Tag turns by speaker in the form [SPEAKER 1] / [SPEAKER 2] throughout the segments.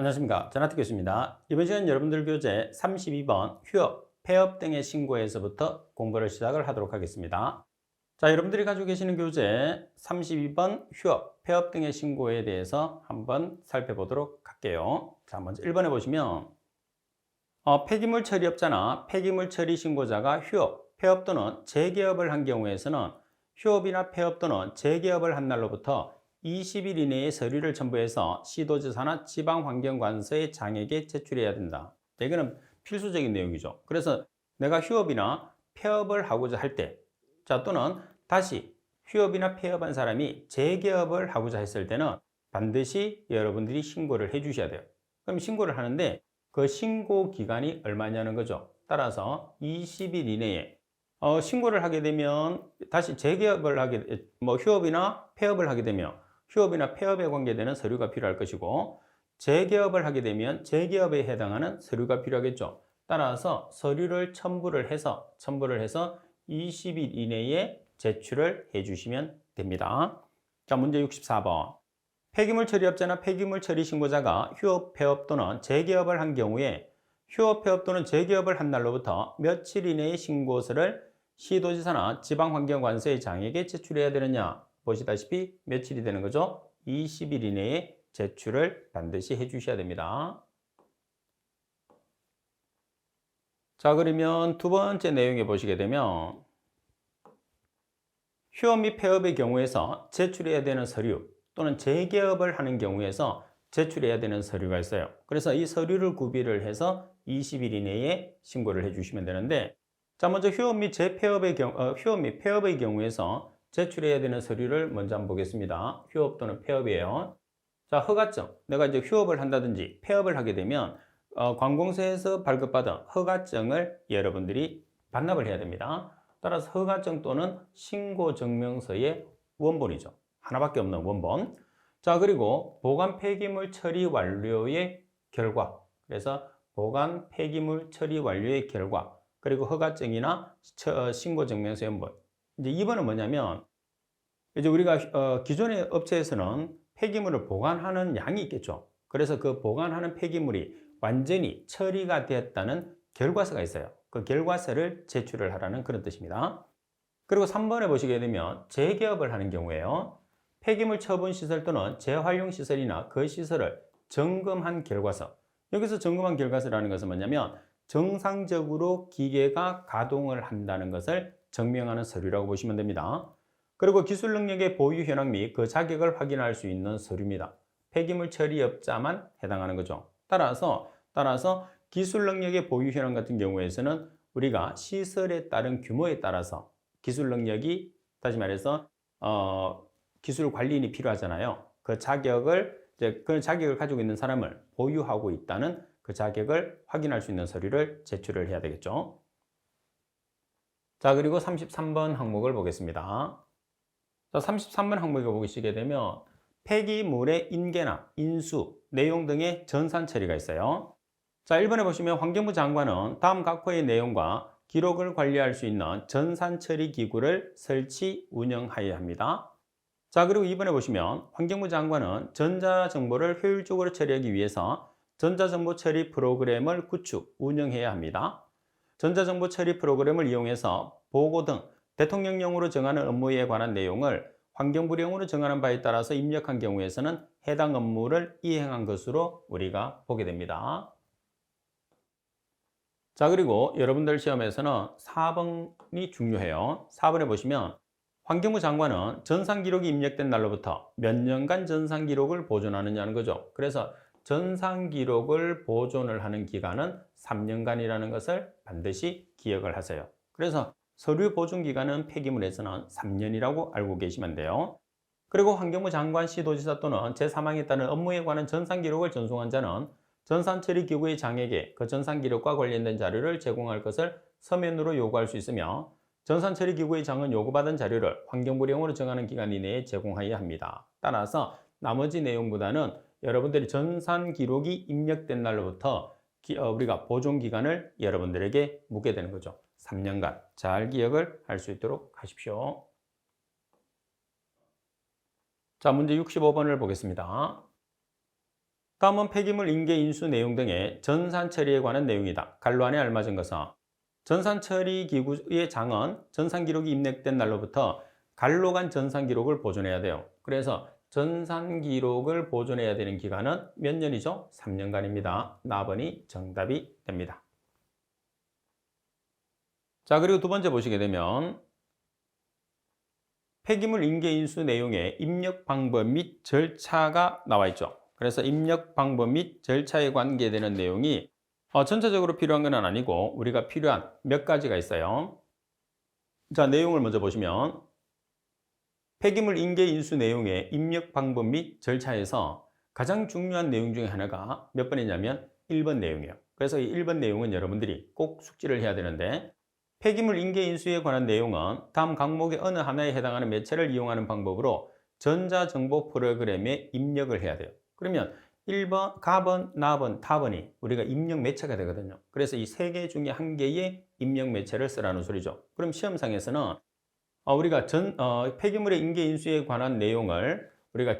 [SPEAKER 1] 안녕하십니까. 전하트 교수입니다. 이번 시간 여러분들 교재 32번 휴업, 폐업 등의 신고에서부터 공부를 시작을 하도록 하겠습니다. 자, 여러분들이 가지고 계시는 교재 32번 휴업, 폐업 등의 신고에 대해서 한번 살펴보도록 할게요. 자, 먼저 1번에 보시면 어, 폐기물 처리업자나 폐기물 처리 신고자가 휴업, 폐업 또는 재개업을 한 경우에서는 휴업이나 폐업 또는 재개업을 한 날로부터 20일 이내에 서류를 첨부해서 시도지사나 지방환경관서의 장에게 제출해야 된다. 이거는 필수적인 내용이죠. 그래서 내가 휴업이나 폐업을 하고자 할 때, 자 또는 다시 휴업이나 폐업한 사람이 재개업을 하고자 했을 때는 반드시 여러분들이 신고를 해 주셔야 돼요. 그럼 신고를 하는데 그 신고 기간이 얼마냐는 거죠. 따라서 20일 이내에 어, 신고를 하게 되면 다시 재개업을 하게 뭐 휴업이나 폐업을 하게 되면 휴업이나 폐업에 관계되는 서류가 필요할 것이고 재개업을 하게 되면 재개업에 해당하는 서류가 필요하겠죠. 따라서 서류를 첨부를 해서 첨부를 해서 20일 이내에 제출을 해 주시면 됩니다. 자, 문제 64번. 폐기물 처리업자나 폐기물 처리 신고자가 휴업, 폐업 또는 재개업을 한 경우에 휴업, 폐업 또는 재개업을 한 날로부터 며칠 이내에 신고서를 시도지사나 지방환경관서의 장에게 제출해야 되느냐? 보시다시피 며칠이 되는 거죠? 20일 이내에 제출을 반드시 해 주셔야 됩니다. 자, 그러면 두 번째 내용에 보시게 되면 휴업 및 폐업의 경우에서 제출해야 되는 서류 또는 재개업을 하는 경우에서 제출해야 되는 서류가 있어요. 그래서 이 서류를 구비를 해서 20일 이내에 신고를 해 주시면 되는데 자, 먼저 휴업 및 재폐업의 경우, 어, 휴업 및 폐업의 경우에서 제출해야 되는 서류를 먼저 한번 보겠습니다. 휴업 또는 폐업이에요. 자, 허가증. 내가 이제 휴업을 한다든지 폐업을 하게 되면 어, 관공서에서 발급받은 허가증을 여러분들이 반납을 해야 됩니다. 따라서 허가증 또는 신고증명서의 원본이죠. 하나밖에 없는 원본. 자, 그리고 보관 폐기물 처리 완료의 결과. 그래서 보관 폐기물 처리 완료의 결과. 그리고 허가증이나 어, 신고증명서 원본. 이제 2번은 뭐냐면 이제 우리가 어, 기존의 업체에서는 폐기물을 보관하는 양이 있겠죠. 그래서 그 보관하는 폐기물이 완전히 처리가 되었다는 결과서가 있어요. 그 결과서를 제출을 하라는 그런 뜻입니다. 그리고 3번에 보시게 되면 재개업을 하는 경우에요. 폐기물 처분 시설 또는 재활용 시설이나 그 시설을 점검한 결과서. 여기서 점검한 결과서라는 것은 뭐냐면 정상적으로 기계가 가동을 한다는 것을 증명하는 서류라고 보시면 됩니다. 그리고 기술 능력의 보유 현황 및 그 자격을 확인할 수 있는 서류입니다. 폐기물 처리업자만 해당하는 거죠. 따라서 따라서 기술 능력의 보유 현황 같은 경우에서는 우리가 시설에 따른 규모에 따라서 기술 능력이 다시 말해서 어, 기술 관리인이 필요하잖아요. 그 자격을 이제 그 자격을 가지고 있는 사람을 보유하고 있다는 그 자격을 확인할 수 있는 서류를 제출을 해야 되겠죠. 자, 그리고 33번 항목을 보겠습니다. 자, 33번 항목에 보시게 되면 폐기물의 인계나 인수, 내용 등의 전산 처리가 있어요. 자, 1번에 보시면 환경부 장관은 다음 각호의 내용과 기록을 관리할 수 있는 전산 처리 기구를 설치, 운영하여야 합니다. 자, 그리고 2번에 보시면 환경부 장관은 전자정보를 효율적으로 처리하기 위해서 전자정보 처리 프로그램을 구축, 운영해야 합니다. 전자정보 처리 프로그램을 이용해서 보고 등 대통령령으로 정하는 업무에 관한 내용을 환경부령으로 정하는 바에 따라서 입력한 경우에서는 해당 업무를 이행한 것으로 우리가 보게 됩니다. 자, 그리고 여러분들 시험에서는 4번이 중요해요. 4번에 보시면 환경부 장관은 전산 기록이 입력된 날로부터 몇 년간 전산 기록을 보존하느냐는 거죠. 그래서 전산 기록을 보존을 하는 기간은 3년간이라는 것을 반드시 기억을 하세요. 그래서 서류 보존 기간은 폐기물에서는 3년이라고 알고 계시면 돼요. 그리고 환경부 장관, 시도지사 또는 제3항에 따른 업무에 관한 전산 기록을 전송한 자는 전산 처리 기구의 장에게 그 전산 기록과 관련된 자료를 제공할 것을 서면으로 요구할 수 있으며 전산 처리 기구의 장은 요구받은 자료를 환경부령으로 정하는 기간 이내에 제공하여야 합니다. 따라서 나머지 내용보다는 여러분들이 전산 기록이 입력된 날로부터 기, 어, 우리가 보존 기간을 여러분들에게 묻게 되는 거죠. 3년간 잘 기억을 할 수 있도록 하십시오. 자, 문제 65번을 보겠습니다. 다음은 폐기물 인계 인수 내용 등의 전산 처리에 관한 내용이다. 간로 안에 알맞은 것은 전산 처리 기구의 장은 전산 기록이 입력된 날로부터 간로 간 전산 기록을 보존해야 돼요. 그래서 전산 기록을 보존해야 되는 기간은 몇 년이죠? 3년간입니다. 나번이 정답이 됩니다. 자, 그리고 두 번째 보시게 되면 폐기물 인계 인수 내용의 입력 방법 및 절차가 나와 있죠. 그래서 입력 방법 및 절차에 관계되는 내용이 어, 전체적으로 필요한 건 아니고 우리가 필요한 몇 가지가 있어요. 자, 내용을 먼저 보시면 폐기물 인계 인수 내용의 입력 방법 및 절차에서 가장 중요한 내용 중에 하나가 몇 번이냐면 1번 내용이에요. 그래서 이 1번 내용은 여러분들이 꼭 숙지를 해야 되는데 폐기물 인계 인수에 관한 내용은 다음 항목의 어느 하나에 해당하는 매체를 이용하는 방법으로 전자정보 프로그램에 입력을 해야 돼요. 그러면 1번, 가번, 나번, 타번이 우리가 입력 매체가 되거든요. 그래서 이 세 개 중에 한 개의 입력 매체를 쓰라는 소리죠. 그럼 시험상에서는 어, 우리가 전, 어, 폐기물의 인계 인수에 관한 내용을 우리가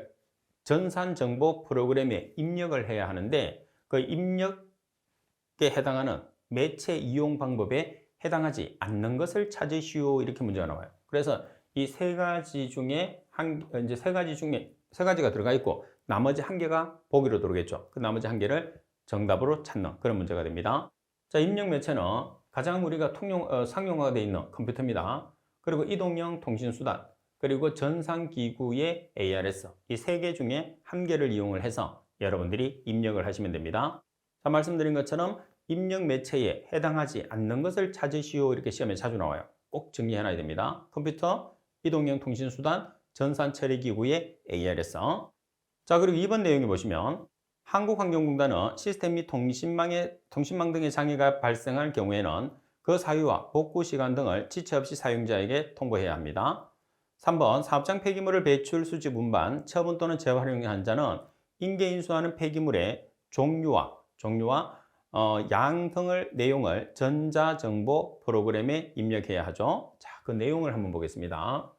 [SPEAKER 1] 전산 정보 프로그램에 입력을 해야 하는데 그 입력에 해당하는 매체 이용 방법에 해당하지 않는 것을 찾으시오 이렇게 문제가 나와요. 그래서 이 세 가지 중에 한 이제 세 가지 중에 세 가지가 들어가 있고 나머지 한 개가 보기로 들어오겠죠. 그 나머지 한 개를 정답으로 찾는 그런 문제가 됩니다. 자, 입력 매체는 가장 우리가 통용 어, 상용화가 되어 있는 컴퓨터입니다. 그리고 이동형 통신 수단, 그리고 전산 기구의 ARS 이 세 개 중에 한 개를 이용을 해서 여러분들이 입력을 하시면 됩니다. 자, 말씀드린 것처럼 입력 매체에 해당하지 않는 것을 찾으시오 이렇게 시험에 자주 나와요. 꼭 정리해놔야 됩니다. 컴퓨터, 이동형 통신 수단, 전산 처리 기구의 ARS. 자, 그리고 이번 내용에 보시면 한국환경공단은 시스템 및 통신망의, 통신망 등의 장애가 발생할 경우에는 그 사유와 복구 시간 등을 지체 없이 사용자에게 통보해야 합니다. 3번 사업장 폐기물을 배출, 수집, 운반, 처분 또는 재활용한 자는 인계 인수하는 폐기물의 종류와 종류와 어, 양 등을 내용을 전자정보 프로그램에 입력해야 하죠. 자, 그 내용을 한번 보겠습니다.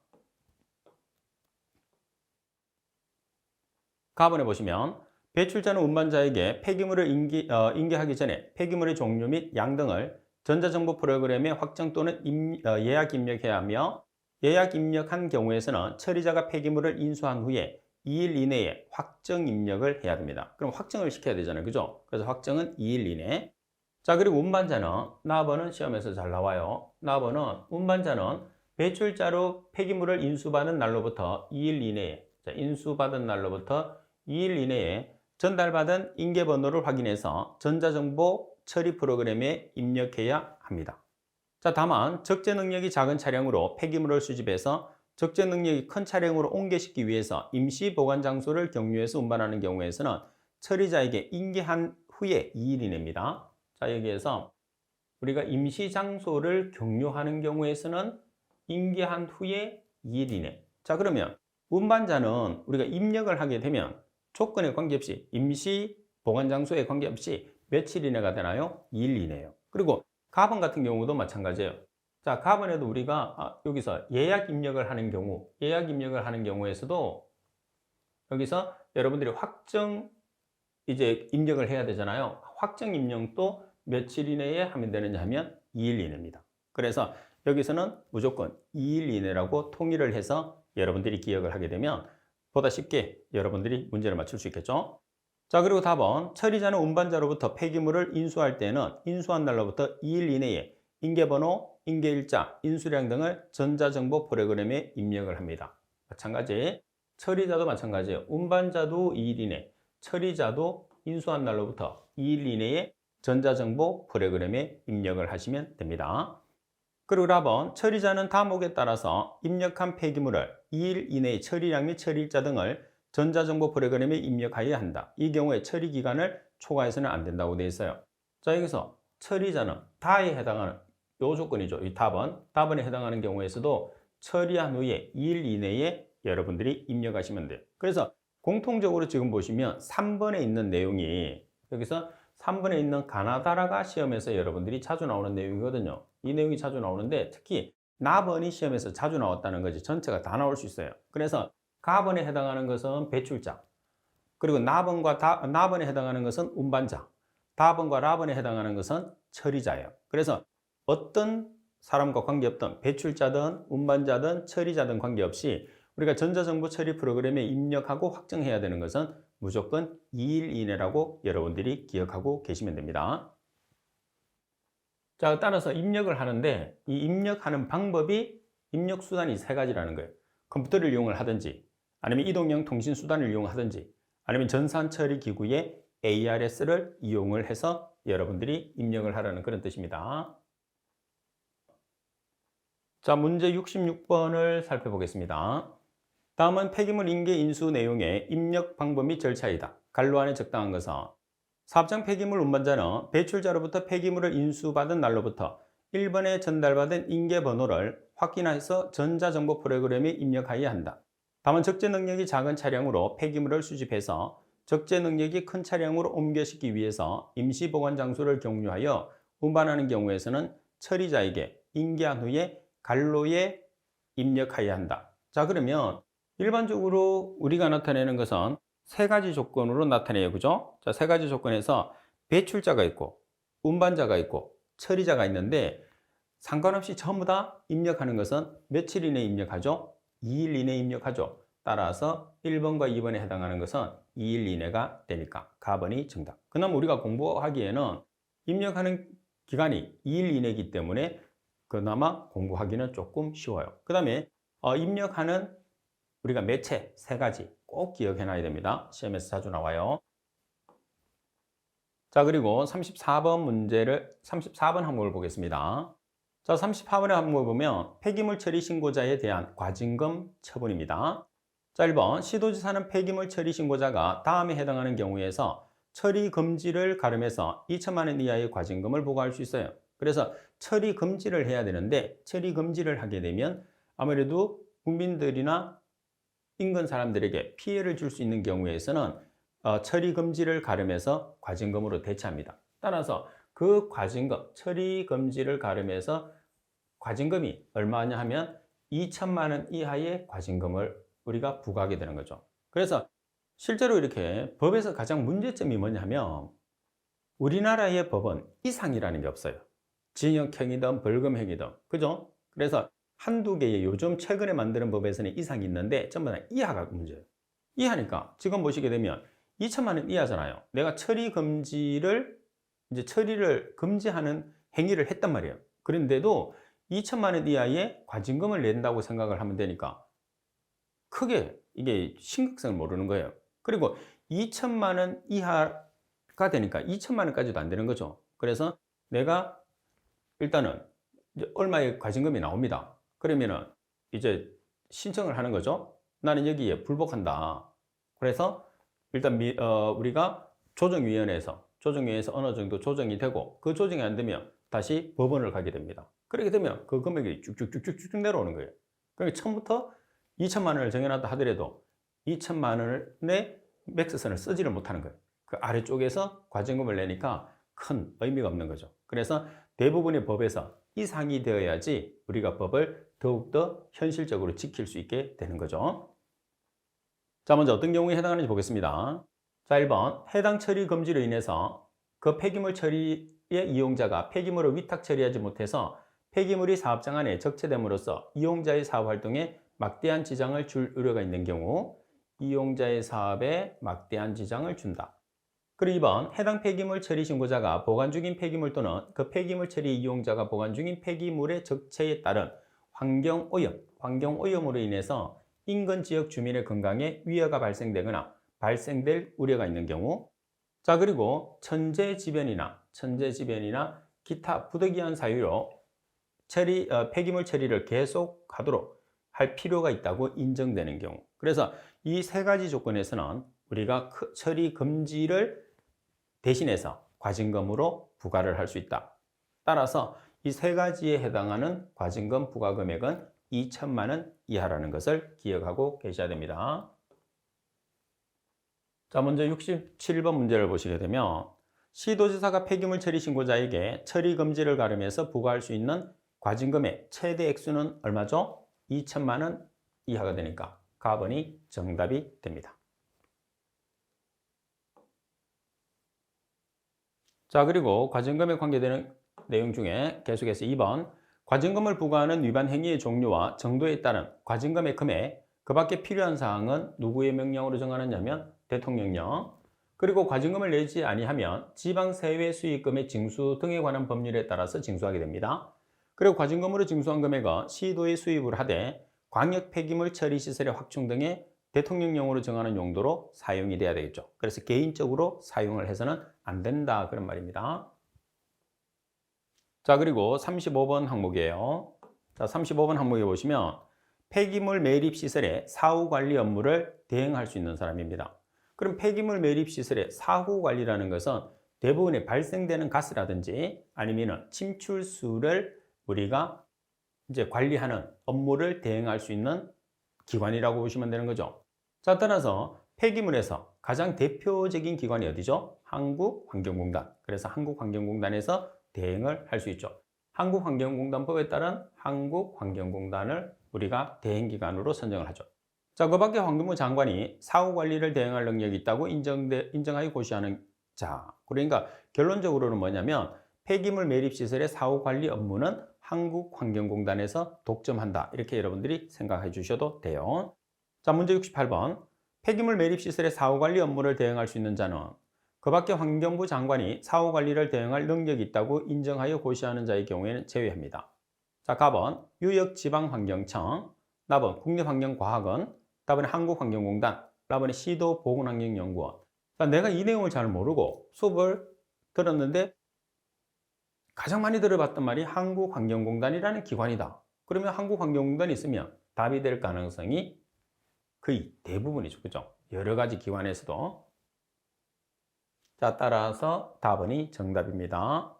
[SPEAKER 1] 가번에 보시면 배출자는 운반자에게 폐기물을 인기, 어, 인계하기 전에 폐기물의 종류 및 양 등을 전자정보 프로그램에 확정 또는 임, 어, 예약 입력해야 하며 예약 입력한 경우에서는 처리자가 폐기물을 인수한 후에 2일 이내에 확정 입력을 해야 됩니다. 그럼 확정을 시켜야 되잖아요. 그죠? 그래서 확정은 2일 이내. 자, 그리고 운반자는 나번은 시험에서 잘 나와요. 나번은 운반자는 배출자로 폐기물을 인수받은 날로부터 2일 이내에 자, 인수받은 날로부터 2일 이내에 전달받은 인계 번호를 확인해서 전자정보 처리 프로그램에 입력해야 합니다. 자, 다만 적재 능력이 작은 차량으로 폐기물을 수집해서 적재 능력이 큰 차량으로 옮겨싣기 위해서 임시 보관 장소를 경유해서 운반하는 경우에서는 처리자에게 인계한 후에 2일 이내입니다. 자, 여기에서 우리가 임시 장소를 경유하는 경우에서는 인계한 후에 2일 이내. 자, 그러면 운반자는 우리가 입력을 하게 되면 조건에 관계없이 임시 보관 장소에 관계없이 며칠 이내가 되나요? 2일 이내요. 그리고 가번 같은 경우도 마찬가지예요. 자, 가번에도 우리가 아, 여기서 예약 입력을 하는 경우, 예약 입력을 하는 경우에서도 여기서 여러분들이 확정 이제 입력을 해야 되잖아요. 확정 입력도 며칠 이내에 하면 되느냐 하면 2일 이내입니다. 그래서 여기서는 무조건 2일 이내라고 통일을 해서 여러분들이 기억을 하게 되면 보다 쉽게 여러분들이 문제를 맞출 수 있겠죠. 자 그리고 답은 처리자는 운반자로부터 폐기물을 인수할 때는 인수한 날로부터 2일 이내에 인계번호, 인계일자, 인수량 등을 전자정보 프로그램에 입력을 합니다. 마찬가지 처리자도 마찬가지예요. 운반자도 2일 이내, 처리자도 인수한 날로부터 2일 이내에 전자정보 프로그램에 입력을 하시면 됩니다. 그리고 답은 처리자는 다목에 따라서 입력한 폐기물을 2일 이내에 처리량 및 처리일자 등을 전자정보 프로그램에 입력하여야 한다. 이 경우에 처리 기간을 초과해서는 안 된다고 되어 있어요. 자, 여기서 처리자는 다에 해당하는 요 조건이죠. 이 답은 답안에 해당하는 경우에서도 처리한 후에 2일 이내에 여러분들이 입력하시면 돼요. 그래서 공통적으로 지금 보시면 3번에 있는 내용이 여기서 3번에 있는 가나다라가 시험에서 여러분들이 자주 나오는 내용이거든요. 이 내용이 자주 나오는데 특히 나번이 시험에서 자주 나왔다는 거지 전체가 다 나올 수 있어요. 그래서 가번에 해당하는 것은 배출자, 그리고 나번과 다, 나번에 해당하는 것은 운반자, 다번과 라번에 해당하는 것은 처리자예요. 그래서 어떤 사람과 관계없던 배출자든 운반자든 처리자든 관계없이 우리가 전자정보 처리 프로그램에 입력하고 확정해야 되는 것은 무조건 2일 이내라고 여러분들이 기억하고 계시면 됩니다. 자, 따라서 입력을 하는데 이 입력하는 방법이 입력 수단이 세 가지라는 거예요. 컴퓨터를 이용을 하든지 아니면 이동형 통신 수단을 이용하든지 아니면 전산 처리 기구의 ARS를 이용을 해서 여러분들이 입력을 하라는 그런 뜻입니다. 자, 문제 66번을 살펴보겠습니다. 다음은 폐기물 인계 인수 내용의 입력 방법 및 절차이다. 갈로 안에 적당한 것은 사업장 폐기물 운반자는 배출자로부터 폐기물을 인수받은 날로부터 1번에 전달받은 인계 번호를 확인해서 전자정보 프로그램에 입력하여야 한다. 다만 적재 능력이 작은 차량으로 폐기물을 수집해서 적재 능력이 큰 차량으로 옮겨시키기 위해서 임시 보관 장소를 경유하여 운반하는 경우에서는 처리자에게 인계한 후에 갈로에 입력하여야 한다. 자, 그러면 일반적으로 우리가 나타내는 것은 세 가지 조건으로 나타내요. 그죠? 자, 세 가지 조건에서 배출자가 있고, 운반자가 있고, 처리자가 있는데 상관없이 전부 다 입력하는 것은 며칠 이내에 입력하죠? 2일 이내에 입력하죠. 따라서 1번과 2번에 해당하는 것은 2일 이내가 되니까 가번이 정답. 그나마 우리가 공부하기에는 입력하는 기간이 2일 이내이기 때문에 그나마 공부하기는 조금 쉬워요. 그 다음에 어, 입력하는 우리가 매체 세 가지 꼭 기억해 놔야 됩니다. 시험에서 자주 나와요. 자, 그리고 34번 문제를 34번 항목을 보겠습니다. 자, 34번의 항목을 보면 폐기물 처리 신고자에 대한 과징금 처분입니다. 자, 1번 시도지사는 폐기물 처리 신고자가 다음에 해당하는 경우에서 처리 금지를 가름해서 2천만 원 이하의 과징금을 부과할 수 있어요. 그래서 처리 금지를 해야 되는데 처리 금지를 하게 되면 아무래도 국민들이나 인근 사람들에게 피해를 줄 수 있는 경우에서는 어, 처리 금지를 가름해서 과징금으로 대체합니다. 따라서 그 과징금, 처리 금지를 가름해서 과징금이 얼마냐 하면 2천만 원 이하의 과징금을 우리가 부과하게 되는 거죠. 그래서 실제로 이렇게 법에서 가장 문제점이 뭐냐면 우리나라의 법은 이상이라는 게 없어요. 징역형이든 벌금형이든 그죠? 그래서 한두 개의 요즘 최근에 만드는 법에서는 이상이 있는데 전부 다 이하가 문제예요. 이하니까 지금 보시게 되면 2천만 원 이하잖아요. 내가 처리 금지를 이제 처리를 금지하는 행위를 했단 말이에요. 그런데도 2천만 원 이하의 과징금을 낸다고 생각을 하면 되니까 크게 이게 심각성을 모르는 거예요. 그리고 2천만 원 이하가 되니까 2천만 원까지도 안 되는 거죠. 그래서 내가 일단은 얼마의 과징금이 나옵니다. 그러면은 이제 신청을 하는 거죠. 나는 여기에 불복한다. 그래서 일단 미, 어, 우리가 조정위원회에서 조정위원회에서 어느 정도 조정이 되고 그 조정이 안 되면 다시 법원을 가게 됩니다. 그렇게 되면 그 금액이 쭉쭉쭉쭉쭉 내려오는 거예요. 그러니까 처음부터 2천만 원을 정해놨다 하더라도 2천만 원의 맥스선을 쓰지를 못하는 거예요. 그 아래쪽에서 과징금을 내니까 큰 의미가 없는 거죠. 그래서 대부분의 법에서 이상이 되어야지 우리가 법을 더욱더 현실적으로 지킬 수 있게 되는 거죠. 자, 먼저 어떤 경우에 해당하는지 보겠습니다. 자, 1번. 해당 처리 금지로 인해서 그 폐기물 처리의 이용자가 폐기물을 위탁 처리하지 못해서 폐기물이 사업장 안에 적체됨으로써 이용자의 사업 활동에 막대한 지장을 줄 우려가 있는 경우 이용자의 사업에 막대한 지장을 준다. 그리고 2번 해당 폐기물 처리 신고자가 보관 중인 폐기물 또는 그 폐기물 처리 이용자가 보관 중인 폐기물의 적체에 따른 환경 오염, 환경 오염으로 인해서 인근 지역 주민의 건강에 위해가 발생되거나 발생될 우려가 있는 경우 자 그리고 천재지변이나 천재지변이나 기타 부득이한 사유로 처리, 어, 폐기물 처리를 계속하도록 할 필요가 있다고 인정되는 경우. 그래서 이 세 가지 조건에서는 우리가 처리 금지를 대신해서 과징금으로 부과를 할 수 있다. 따라서 이 세 가지에 해당하는 과징금 부과 금액은 2천만 원 이하라는 것을 기억하고 계셔야 됩니다. 자, 먼저 67번 문제를 보시게 되면 시도지사가 폐기물 처리 신고자에게 처리 금지를 가름해서 부과할 수 있는 과징금의 최대 액수는 얼마죠? 2천만 원 이하가 되니까 가번이 정답이 됩니다. 자, 그리고 과징금에 관계되는 내용 중에 계속해서 2번 과징금을 부과하는 위반 행위의 종류와 정도에 따른 과징금의 금액 그 밖에 필요한 사항은 누구의 명령으로 정하느냐면 대통령령 그리고 과징금을 내지 아니하면 지방세외 수익금의 징수 등에 관한 법률에 따라서 징수하게 됩니다. 그리고 과징금으로 징수한 금액은 시도의 수입을 하되 광역 폐기물 처리 시설의 확충 등의 대통령령으로 정하는 용도로 사용이 돼야 되겠죠. 그래서 개인적으로 사용을 해서는 안 된다 그런 말입니다. 자 그리고 35번 항목이에요. 자 35번 항목에 보시면 폐기물 매립 시설의 사후 관리 업무를 대행할 수 있는 사람입니다. 그럼 폐기물 매립 시설의 사후 관리라는 것은 대부분의 발생되는 가스라든지 아니면 침출수를 우리가 이제 관리하는 업무를 대행할 수 있는 기관이라고 보시면 되는 거죠. 자, 따라서 폐기물에서 가장 대표적인 기관이 어디죠? 한국환경공단. 그래서 한국환경공단에서 대행을 할 수 있죠. 한국환경공단법에 따른 한국환경공단을 우리가 대행기관으로 선정을 하죠. 자, 그 밖에 환경부 장관이 사후 관리를 대행할 능력이 있다고 인정돼, 인정하여 고시하는 자, 그러니까 결론적으로는 뭐냐면 폐기물 매립 시설의 사후 관리 업무는 한국환경공단에서 독점한다. 이렇게 여러분들이 생각해 주셔도 돼요. 자, 문제 68번. 폐기물 매립 시설의 사후 관리 업무를 대행할 수 있는 자는 그 밖에 환경부 장관이 사후 관리를 대행할 능력이 있다고 인정하여 고시하는 자의 경우에는 제외합니다. 자, 가번 유역 지방 환경청, 나번 국립환경과학원, 답은 한국환경공단, 라번이 시도 보건환경연구원. 자, 내가 이 내용을 잘 모르고 수업을 들었는데 가장 많이 들어봤던 말이 한국환경공단이라는 기관이다. 그러면 한국환경공단이 있으면 답이 될 가능성이 거의 대부분이죠. 그죠? 여러 가지 기관에서도. 자, 따라서 답은이 정답입니다.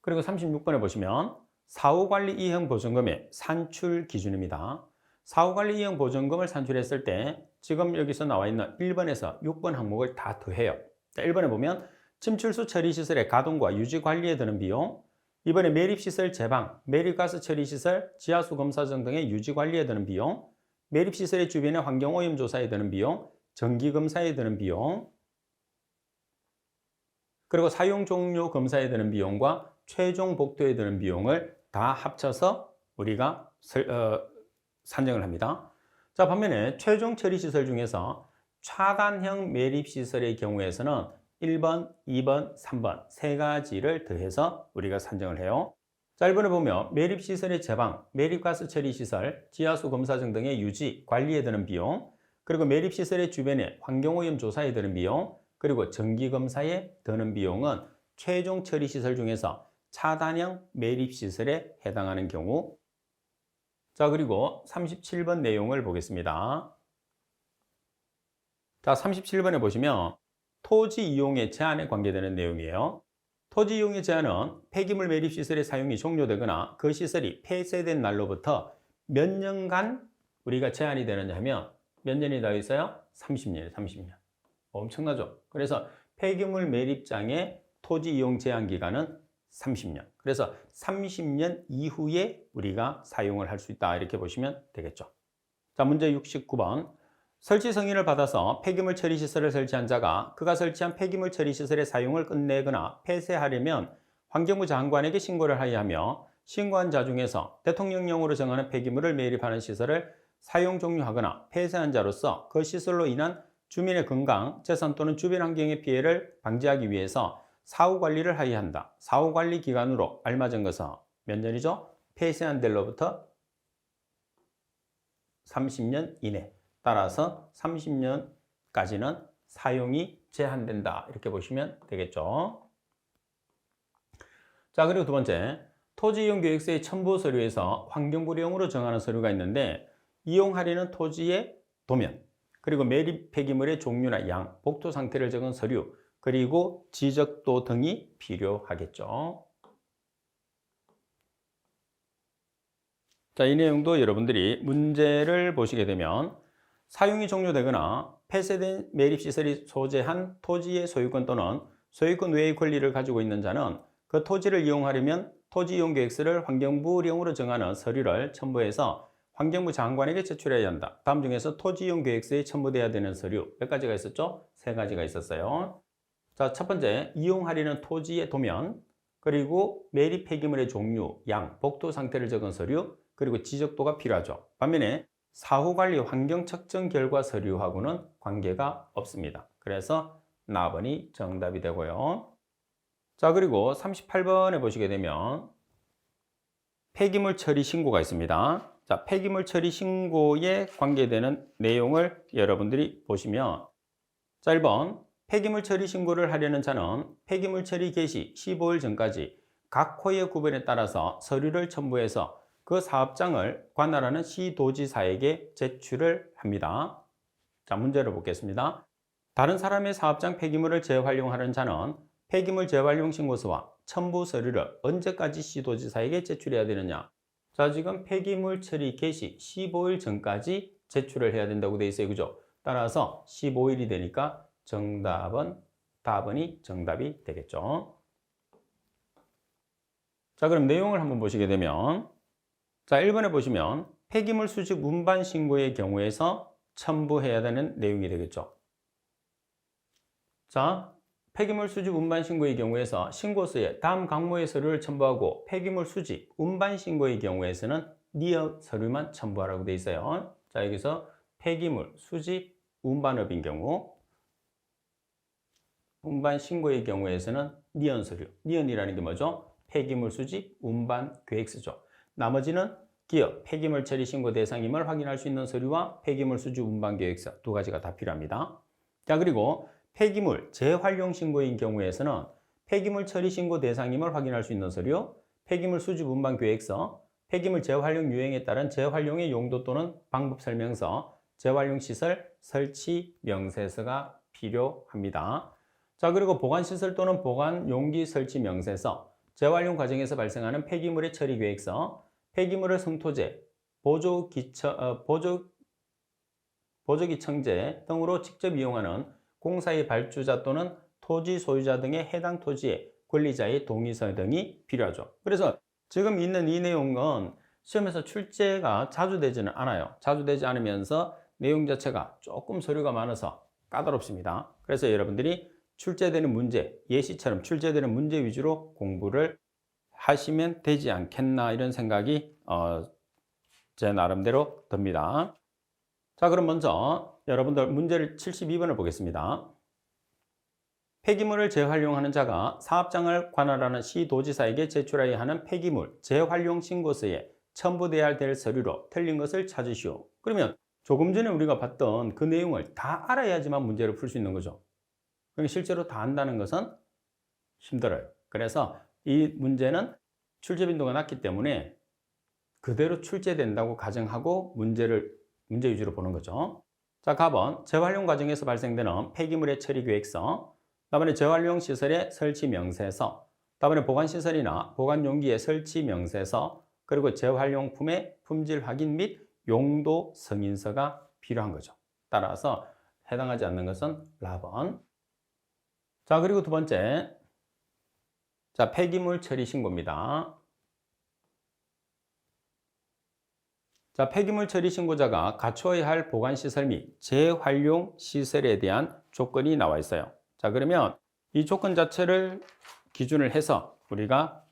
[SPEAKER 1] 그리고 36번에 보시면 사후관리 이행 보증금의 산출 기준입니다. 사후관리 이행 보증금을 산출했을 때 지금 여기서 나와 있는 1번에서 6번 항목을 다 더해요. 자, 1번에 보면 침출수 처리시설의 가동과 유지 관리에 드는 비용, 이번에 매립시설 제방, 매립가스 처리시설, 지하수 검사정 등의 유지 관리에 드는 비용, 매립시설의 주변의 환경오염 조사에 드는 비용, 정기검사에 드는 비용, 그리고 사용 종료 검사에 드는 비용과 최종 복도에 드는 비용을 다 합쳐서 우리가 설, 어, 산정을 합니다. 자, 반면에 최종 처리시설 중에서 차단형 매립시설의 경우에서는 1번, 2번, 3번 세 가지를 더해서 우리가 산정을 해요. 자, 1번에 보면 매립시설의 제방, 매립가스 처리시설, 지하수 검사정 등의 유지, 관리에 드는 비용, 그리고 매립시설의 주변에 환경오염 조사에 드는 비용, 그리고 정기검사에 드는 비용은 최종 처리시설 중에서 차단형 매립시설에 해당하는 경우 자 그리고 37번 내용을 보겠습니다. 자 37번에 보시면 토지 이용의 제한에 관계되는 내용이에요. 토지 이용의 제한은 폐기물 매립 시설의 사용이 종료되거나 그 시설이 폐쇄된 날로부터 몇 년간 우리가 제한이 되느냐 하면 몇 년이 더 있어요? 30년, 30년. 엄청나죠? 그래서 폐기물 매립장의 토지 이용 제한 기간은 30년. 그래서 30년 이후에 우리가 사용을 할 수 있다. 이렇게 보시면 되겠죠. 자, 문제 69번. 설치 승인을 받아서 폐기물 처리 시설을 설치한 자가 그가 설치한 폐기물 처리 시설의 사용을 끝내거나 폐쇄하려면 환경부 장관에게 신고를 하여야 하며 신고한 자 중에서 대통령령으로 정하는 폐기물을 매립하는 시설을 사용 종료하거나 폐쇄한 자로서 그 시설로 인한 주민의 건강, 재산 또는 주변 환경의 피해를 방지하기 위해서 사후 관리를 하여야 한다. 사후 관리 기간으로 알맞은 것은 몇 년이죠? 폐쇄한 데로부터 30년 이내. 따라서 30년까지는 사용이 제한된다. 이렇게 보시면 되겠죠. 자, 그리고 두 번째. 토지 이용 계획서의 첨부 서류에서 환경부령으로 정하는 서류가 있는데 이용하려는 토지의 도면, 그리고 매립 폐기물의 종류나 양, 복도 상태를 적은 서류, 그리고 지적도 등이 필요하겠죠. 자, 이 내용도 여러분들이 문제를 보시게 되면 사용이 종료되거나 폐쇄된 매립시설이 소재한 토지의 소유권 또는 소유권 외의 권리를 가지고 있는 자는 그 토지를 이용하려면 토지이용계획서를 환경부령으로 정하는 서류를 첨부해서 환경부 장관에게 제출해야 한다. 다음 중에서 토지이용 계획서에 첨부돼야 되는 서류 몇 가지가 있었죠? 세 가지가 있었어요. 자, 첫 번째, 이용하려는 토지의 도면, 그리고 매립 폐기물의 종류, 양, 복도 상태를 적은 서류, 그리고 지적도가 필요하죠. 반면에 사후관리 환경 측정 결과 서류하고는 관계가 없습니다. 그래서 나번이 정답이 되고요. 자, 그리고 38번에 보시게 되면 폐기물 처리 신고가 있습니다. 자, 폐기물 처리 신고에 관계되는 내용을 여러분들이 보시면 자, 1번 폐기물 처리 신고를 하려는 자는 폐기물 처리 개시 15일 전까지 각 호의 구분에 따라서 서류를 첨부해서 그 사업장을 관할하는 시도지사에게 제출을 합니다. 자, 문제를 보겠습니다. 다른 사람의 사업장 폐기물을 재활용하는 자는 폐기물 재활용 신고서와 첨부 서류를 언제까지 시도지사에게 제출해야 되느냐? 자, 지금 폐기물 처리 개시 15일 전까지 제출을 해야 된다고 돼 있어요. 그죠? 따라서 15일이 되니까 정답은 답은이 정답이 되겠죠. 자, 그럼 내용을 한번 보시게 되면 자, 1번에 보시면 폐기물 수집 운반 신고의 경우에서 첨부해야 되는 내용이 되겠죠. 자, 폐기물 수집 운반 신고의 경우에서 신고서에 다음 강모의 서류를 첨부하고 폐기물 수집 운반 신고의 경우에서는 니어 서류만 첨부하라고 되어 있어요. 자, 여기서 폐기물 수집 운반업인 경우 운반 신고의 경우에서는 니언 서류. 니언이라는 게 뭐죠? 폐기물 수집 운반 계획서죠. 나머지는 기업 폐기물 처리 신고 대상임을 확인할 수 있는 서류와 폐기물 수집 운반 계획서 두 가지가 다 필요합니다. 자, 그리고 폐기물 재활용 신고인 경우에서는 폐기물 처리 신고 대상임을 확인할 수 있는 서류, 폐기물 수집 운반 계획서, 폐기물 재활용 유형에 따른 재활용의 용도 또는 방법 설명서, 재활용 시설 설치 명세서가 필요합니다. 자, 그리고 보관 시설 또는 보관 용기 설치 명세서, 재활용 과정에서 발생하는 폐기물의 처리 계획서, 폐기물의 성토제, 보조 기처 어, 보조 보조기 청제 등으로 직접 이용하는 공사의 발주자 또는 토지 소유자 등의 해당 토지의 권리자의 동의서 등이 필요하죠. 그래서 지금 있는 이 내용은 시험에서 출제가 자주 되지는 않아요. 자주 되지 않으면서 내용 자체가 조금 서류가 많아서 까다롭습니다. 그래서 여러분들이 출제되는 문제, 예시처럼 출제되는 문제 위주로 공부를 하시면 되지 않겠나 이런 생각이 어, 제 나름대로 듭니다. 자, 그럼 먼저 여러분들 문제를 72번을 보겠습니다. 폐기물을 재활용하는 자가 사업장을 관할하는 시도지사에게 제출해야 하는 폐기물 재활용 신고서에 첨부돼야 될 서류로 틀린 것을 찾으시오. 그러면 조금 전에 우리가 봤던 그 내용을 다 알아야지만 문제를 풀 수 있는 거죠. 그럼 실제로 다 안다는 것은 힘들어요. 그래서 이 문제는 출제 빈도가 낮기 때문에 그대로 출제된다고 가정하고 문제를 문제 위주로 보는 거죠. 자, 가번 재활용 과정에서 발생되는 폐기물의 처리 계획서, 다음에 재활용 시설의 설치 명세서, 다음에 보관 시설이나 보관 용기의 설치 명세서, 그리고 재활용품의 품질 확인 및 용도 승인서가 필요한 거죠. 따라서 해당하지 않는 것은 라번. 자, 그리고 두 번째. 자, 폐기물 처리 신고입니다. 자, 폐기물 처리 신고자가 갖춰야 할 보관 시설 및 재활용 시설에 대한 조건이 나와 있어요. 자, 그러면 이 조건 자체를 기준을 해서 우리가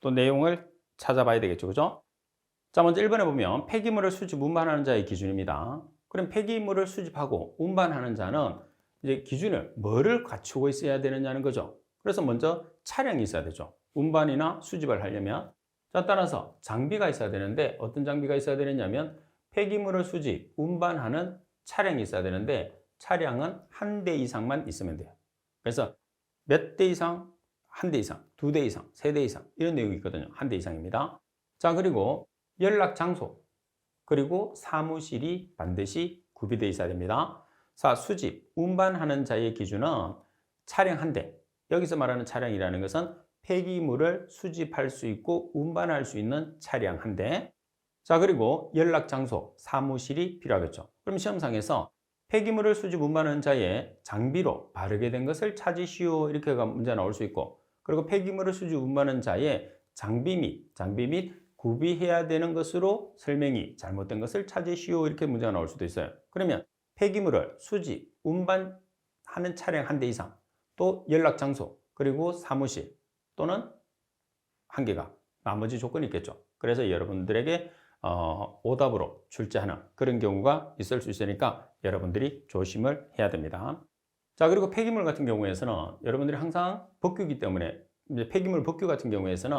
[SPEAKER 1] 또 내용을 찾아봐야 되겠죠. 그죠? 자, 먼저 1번에 보면 폐기물을 수집 운반하는 자의 기준입니다. 그럼 폐기물을 수집하고 운반하는 자는 이제 기준을 뭐를 갖추고 있어야 되느냐는 거죠. 그래서 먼저 차량이 있어야 되죠. 운반이나 수집을 하려면 자, 따라서 장비가 있어야 되는데 어떤 장비가 있어야 되느냐면 폐기물을 수집, 운반하는 차량이 있어야 되는데 차량은 한 대 이상만 있으면 돼요. 그래서 몇 대 이상? 한 대 이상, 두 대 이상, 세 대 이상 이런 내용이 있거든요. 한 대 이상입니다. 자, 그리고 연락 장소 그리고 사무실이 반드시 구비되어 있어야 됩니다. 자, 수집, 운반하는 자의 기준은 차량 한 대. 여기서 말하는 차량이라는 것은 폐기물을 수집할 수 있고 운반할 수 있는 차량 한 대. 자, 그리고 연락 장소, 사무실이 필요하겠죠. 그럼 시험상에서 폐기물을 수집 운반하는 자의 장비로 바르게 된 것을 찾으시오. 이렇게가 문제 나올 수 있고, 그리고 폐기물을 수집 운반하는 자의 장비 및, 장비 및 구비해야 되는 것으로 설명이 잘못된 것을 찾으시오. 이렇게 문제가 나올 수도 있어요. 그러면 폐기물을 수집, 운반하는 차량 한 대 이상, 또 연락 장소, 그리고 사무실 또는 한계가 나머지 조건이 있겠죠. 그래서 여러분들에게 어, 오답으로 출제하는 그런 경우가 있을 수 있으니까 여러분들이 조심을 해야 됩니다. 자, 그리고 폐기물 같은 경우에서는 여러분들이 항상 법규이기 때문에 폐기물 법규 같은 경우에서는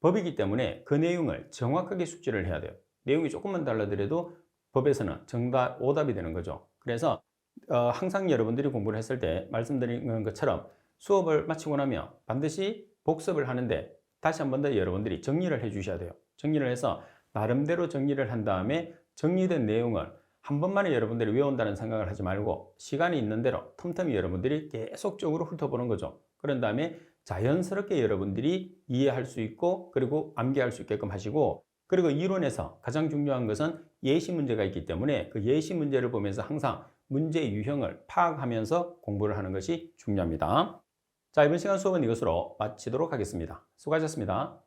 [SPEAKER 1] 법이기 때문에 그 내용을 정확하게 숙지를 해야 돼요. 내용이 조금만 달라더라도 법에서는 정답, 오답이 되는 거죠. 그래서 어, 항상 여러분들이 공부를 했을 때 말씀드린 것처럼 수업을 마치고 나면 반드시 복습을 하는데 다시 한 번 더 여러분들이 정리를 해 주셔야 돼요. 정리를 해서 나름대로 정리를 한 다음에 정리된 내용을 한 번만에 여러분들이 외운다는 생각을 하지 말고 시간이 있는 대로 틈틈이 여러분들이 계속적으로 훑어보는 거죠. 그런 다음에 자연스럽게 여러분들이 이해할 수 있고 그리고 암기할 수 있게끔 하시고 그리고 이론에서 가장 중요한 것은 예시 문제가 있기 때문에 그 예시 문제를 보면서 항상 문제 유형을 파악하면서 공부를 하는 것이 중요합니다. 자, 이번 시간 수업은 이것으로 마치도록 하겠습니다. 수고하셨습니다.